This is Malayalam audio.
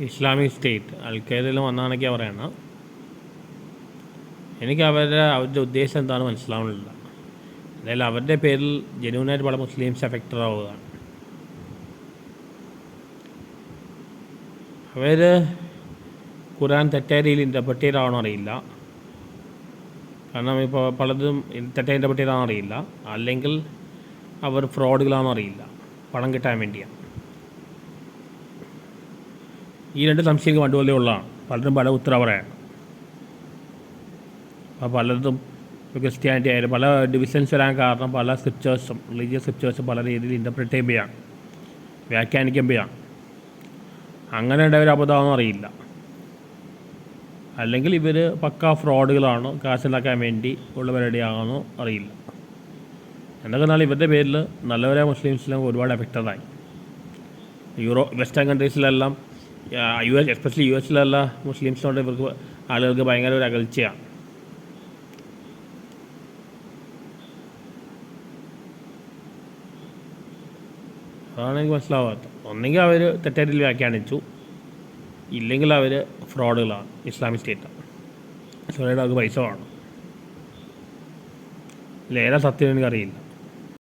ഇസ്ലാമിക് സ്റ്റേറ്റ് അൽഖയ്ദയിൽ വന്നാണെന്നൊക്കെയാണ് പറയണം. എനിക്ക് അവരുടെ അവരുടെ ഉദ്ദേശം എന്താണെന്ന് മനസ്സിലാവുന്നില്ല. എന്തായാലും അവരുടെ പേരിൽ ജനുവനായിട്ട് പല മുസ്ലിംസ് എഫക്റ്റഡ് ആവുകയാണ്. അവർ ഖുറാൻ തെറ്റായ രീതിയിൽ ഇന്റർപ്രറ്റ് ചെയ്താണോ അറിയില്ല. കാരണം ഇപ്പോൾ പലതും തെറ്റായി ഇന്റർപ്രറ്റ് ചെയ്താണോ അറിയില്ല. അല്ലെങ്കിൽ അവർ ഫ്രോഡുകളാണോ അറിയില്ല. പണം കിട്ടാൻ വേണ്ടിയാണ്. ഈ രണ്ട് സംശയം പണ്ടുപോലെ ഉള്ളതാണ് പലരും പല ഉത്തരം പറയാം അപ്പോൾ പലതും ക്രിസ്ത്യാനിറ്റി ആയാലും പല ഡിവിഷൻസ് വരാൻ കാരണം പല സ്ക്രിപ്റ്റേഴ്സും റിലീജിയസ് സ്ക്രിപ്റ്റേഴ്സും പല രീതിയിൽ ഇന്റർപ്രറ്റ് ചെയ്യുമ്പോഴാണ് വ്യാഖ്യാനിക്കുമ്പോഴാണ് അങ്ങനെ ഉണ്ടായ ഒരു അബദ്ധമാണെന്ന് അറിയില്ല. അല്ലെങ്കിൽ ഇവർ പക്ക ഫ്രോഡുകളാണോ കാശുണ്ടാക്കാൻ വേണ്ടി ഉള്ള അറിയില്ല. എന്നൊക്കെ എന്നാൽ ഇവരുടെ പേരിൽ നല്ലവരായ മുസ്ലിംസിലും ഒരുപാട് എഫക്റ്റഡായി യൂറോ വെസ്റ്റേൺ കൺട്രീസിലെല്ലാം യു എസ് എസ്പെഷ്യലി യു എസിലുള്ള മുസ്ലിംസിനോട് ഇവർക്ക് ആളുകൾക്ക് ഭയങ്കര ഒരു അകൽച്ചയാണ് അതാണ് എനിക്ക് മനസ്സിലാവാത്തത്. ഒന്നെങ്കിൽ അവർ തെറ്റായിട്ട് വ്യാഖ്യാനിച്ചു. ഇല്ലെങ്കിൽ അവർ ഫ്രോഡുകളാണ് ഇസ്ലാമിക് സ്റ്റേറ്റാണ് അവർക്ക് പൈസ വേണം. ഇതിൽ ഏതാ സത്യം എനിക്കറിയില്ല.